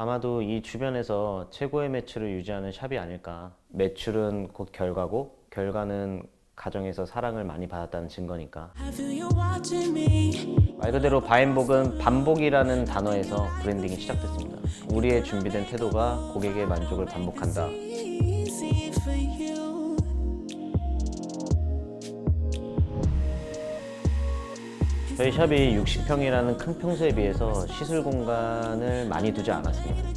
아마도 이 주변에서 최고의 매출을 유지하는 샵이 아닐까. 매출은 곧 결과고 결과는 가정에서 사랑을 많이 받았다는 증거니까. 말 그대로 바인복은 반복이라는 단어에서 브랜딩이 시작됐습니다. 우리의 준비된 태도가 고객의 만족을 반복한다. 저희 샵이 60평이라는 큰 평수에 비해서 시술 공간을 많이 두지 않았습니다.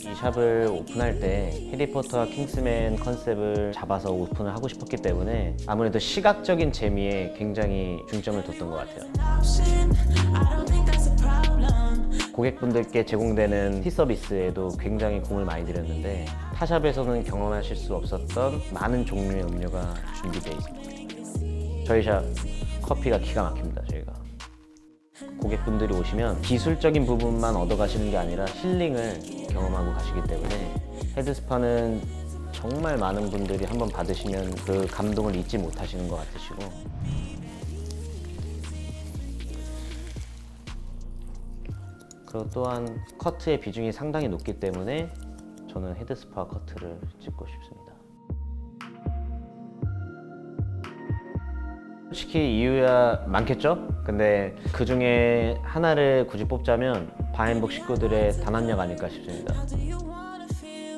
이 샵을 오픈할 때 해리포터와 킹스맨 컨셉을 잡아서 오픈을 하고 싶었기 때문에 아무래도 시각적인 재미에 굉장히 중점을 뒀던 것 같아요. 고객분들께 제공되는 티 서비스에도 굉장히 공을 많이 들였는데 타 샵에서는 경험하실 수 없었던 많은 종류의 음료가 준비되어 있습니다. 저희 샵 커피가 기가 막힙니다. 저희가 고객분들이 오시면 기술적인 부분만 얻어가시는 게 아니라 힐링을 경험하고 가시기 때문에 헤드스파는 정말 많은 분들이 한번 받으시면 그 감동을 잊지 못하시는 것 같으시고 그리고 또한 커트의 비중이 상당히 높기 때문에 저는 헤드스파 커트를 찍고 싶습니다. 솔직히 이유야 많겠죠? 근데 그 중에 하나를 굳이 뽑자면 바인북 식구들의 단합력 아닐까 싶습니다.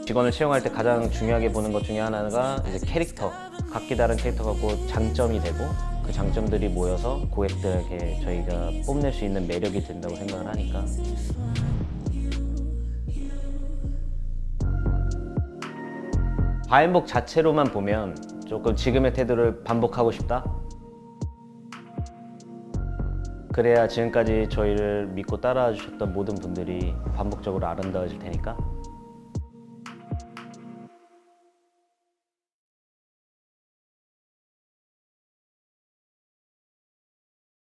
직원을 채용할 때 가장 중요하게 보는 것 중에 하나가 이제 캐릭터. 각기 다른 캐릭터 갖고 장점이 되고 그 장점들이 모여서 고객들에게 저희가 뽐낼 수 있는 매력이 된다고 생각을 하니까 바인복 자체로만 보면 조금 지금의 태도를 반복하고 싶다. 그래야 지금까지 저희를 믿고 따라와 주셨던 모든 분들이 반복적으로 아름다워질 테니까